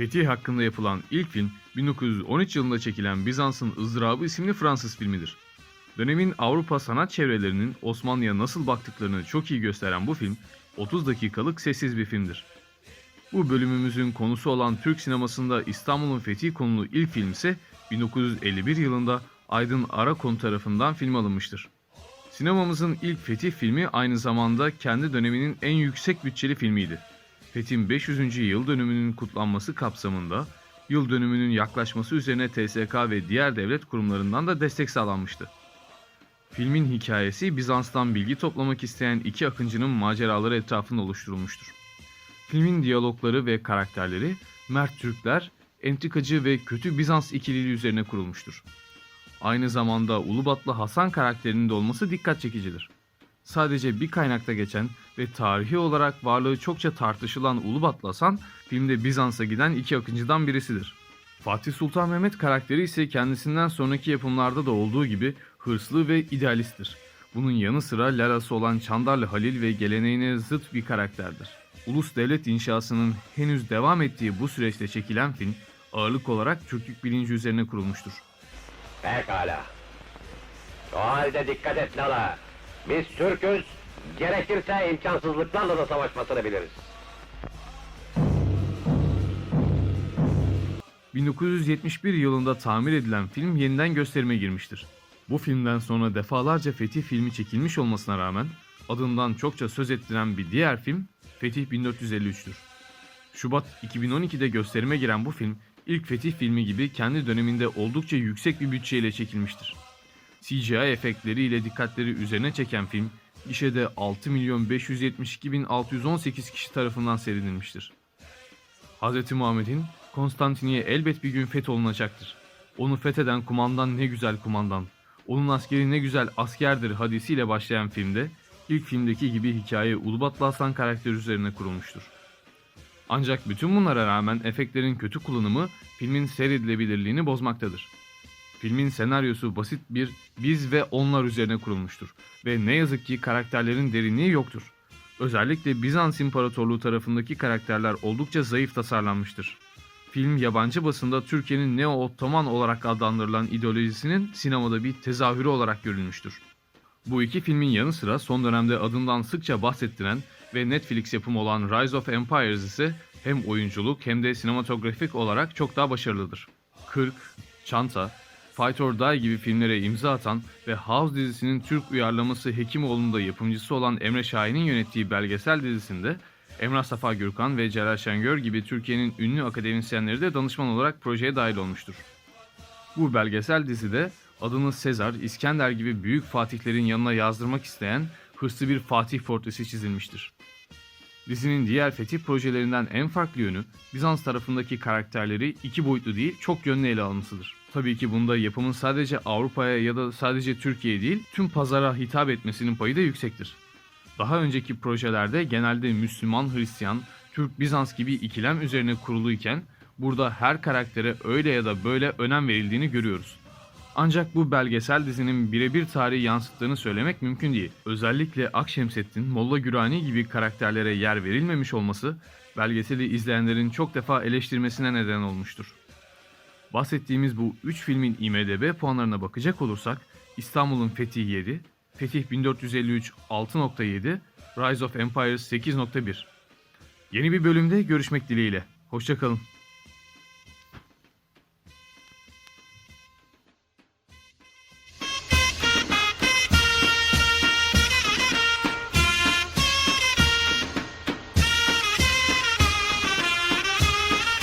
Fetih hakkında yapılan ilk film 1913 yılında çekilen Bizans'ın ızdırabı isimli Fransız filmidir. Dönemin Avrupa sanat çevrelerinin Osmanlı'ya nasıl baktıklarını çok iyi gösteren bu film 30 dakikalık sessiz bir filmdir. Bu bölümümüzün konusu olan Türk sinemasında İstanbul'un fethi konulu ilk film ise 1951 yılında Aydın Arakon tarafından film alınmıştır. Sinemamızın ilk fetih filmi aynı zamanda kendi döneminin en yüksek bütçeli filmiydi. Fethin 500. yıl dönümünün kutlanması kapsamında yıl dönümünün yaklaşması üzerine TSK ve diğer devlet kurumlarından da destek sağlanmıştı. Filmin hikayesi Bizans'tan bilgi toplamak isteyen iki akıncının maceraları etrafında oluşturulmuştur. Filmin diyalogları ve karakterleri Mert Türkler, entrikacı ve kötü Bizans ikililiği üzerine kurulmuştur. Aynı zamanda Ulubatlı Hasan karakterinin de olması dikkat çekicidir. Sadece bir kaynakta geçen ve tarihi olarak varlığı çokça tartışılan Ulubatlı Hasan, filmde Bizans'a giden iki akıncıdan birisidir. Fatih Sultan Mehmet karakteri ise kendisinden sonraki yapımlarda da olduğu gibi hırslı ve idealisttir. Bunun yanı sıra lalası olan Çandarlı Halil ve geleneğine zıt bir karakterdir. Ulus devlet inşasının henüz devam ettiği bu süreçte çekilen film ağırlık olarak Türklük bilinci üzerine kurulmuştur. Pekala. O halde dikkat et Lala. Biz Türk'üz, gerekirse imkansızlıklarla da savaşmasını biliriz. 1971 yılında tamir edilen film yeniden gösterime girmiştir. Bu filmden sonra defalarca Fetih filmi çekilmiş olmasına rağmen adından çokça söz ettiren bir diğer film Fetih 1453'tür. Şubat 2012'de gösterime giren bu film ilk Fetih filmi gibi kendi döneminde oldukça yüksek bir bütçeyle çekilmiştir. CGI efektleriyle dikkatleri üzerine çeken film gişede 6 milyon 572 bin 618 kişi tarafından seyredilmiştir. Hz. Muhammed'in Konstantiniye elbet bir gün fetholunacaktır. Onu fetheden kumandan ne güzel kumandan. Onun askeri ne güzel askerdir hadisiyle başlayan filmde ilk filmdeki gibi hikaye Ulubatlı Hasan karakteri üzerine kurulmuştur. Ancak bütün bunlara rağmen efektlerin kötü kullanımı filmin seyredilebilirliğini bozmaktadır. Filmin senaryosu basit bir biz ve onlar üzerine kurulmuştur ve ne yazık ki karakterlerin derinliği yoktur. Özellikle Bizans İmparatorluğu tarafındaki karakterler oldukça zayıf tasarlanmıştır. Film yabancı basında Türkiye'nin Neo-Ottoman olarak adlandırılan ideolojisinin sinemada bir tezahürü olarak görülmüştür. Bu iki filmin yanı sıra son dönemde adından sıkça bahsettiren ve Netflix yapımı olan Rise of Empires ise hem oyunculuk hem de sinematografik olarak çok daha başarılıdır. 40, Çanta, Fight or Die gibi filmlere imza atan ve House dizisinin Türk uyarlaması Hekimoğlu'nda yapımcısı olan Emre Şahin'in yönettiği belgesel dizisinde Emrah Safa Gürkan ve Celal Şengör gibi Türkiye'nin ünlü akademisyenleri de danışman olarak projeye dahil olmuştur. Bu belgesel dizide adını Sezar, İskender gibi büyük fatihlerin yanına yazdırmak isteyen hırslı bir fatih portresi çizilmiştir. Dizinin diğer fetih projelerinden en farklı yönü Bizans tarafındaki karakterleri iki boyutlu değil çok yönlü ele almasıdır. Tabii ki bunda yapımın sadece Avrupa'ya ya da sadece Türkiye'ye değil tüm pazara hitap etmesinin payı da yüksektir. Daha önceki projelerde genelde Müslüman, Hristiyan, Türk, Bizans gibi ikilem üzerine kuruluyken burada her karaktere öyle ya da böyle önem verildiğini görüyoruz. Ancak bu belgesel dizinin birebir tarihi yansıttığını söylemek mümkün değil. Özellikle Akşemseddin, Molla Gürani gibi karakterlere yer verilmemiş olması belgeseli izleyenlerin çok defa eleştirmesine neden olmuştur. Bahsettiğimiz bu 3 filmin IMDB puanlarına bakacak olursak İstanbul'un Fethi 7, Fetih 1453 6.7, Rise of Empires 8.1. Yeni bir bölümde görüşmek dileğiyle. Hoşçakalın.